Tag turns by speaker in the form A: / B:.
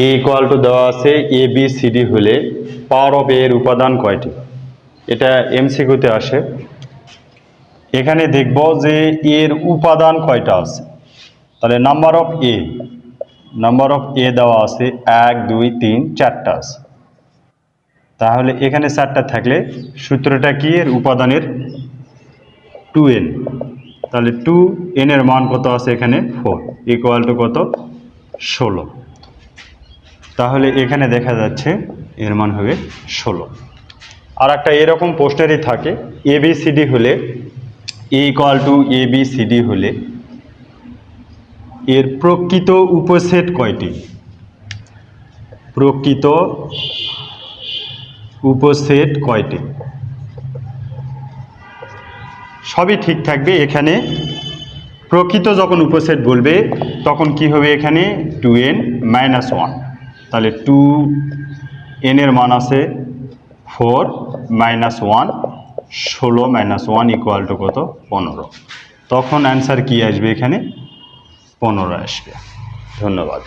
A: এ equal two দেওয়া আছে A B D হলে পাওয়ার অফ এর উপাদান কয়টি? এটা এমসিকিউতে আসে। এখানে দেখব যে এর উপাদান কয়টা আছে? তাহলে number of A number of A দেওয়া আছে এক, দুই, তিন, চারটা আছে। তাহলে এখানে চারটা থাকলে সূত্রটা কি এর? উপাদানের টু এন তাহলে টু এন এর মান কত আছে এখানে? ফোর ইকুয়াল টু কত? ষোলো। তাহলে এখানে দেখা যাচ্ছে এর মান হবে ষোলো। আর একটা এরকম পোস্টারই থাকে এ বি হলে A equal to A B হলে এর প্রকৃত উপসেট কয়টি? প্রকৃত উপসেট কয়টি? সবই ঠিক থাকবে, এখানে প্রকৃত যখন উপসেট বলবে, তখন কি হবে এখানে? টু এন মাইনাস ওয়ান তাহলে টু এনের মান আছে ফোর মাইনাস ওয়ান ষোলো মাইনাস ওয়ান ইকুয়াল টু কত? পনেরো। তখন অ্যান্সার কি আসবে এখানে? পনেরো আসবে। ধন্যবাদ।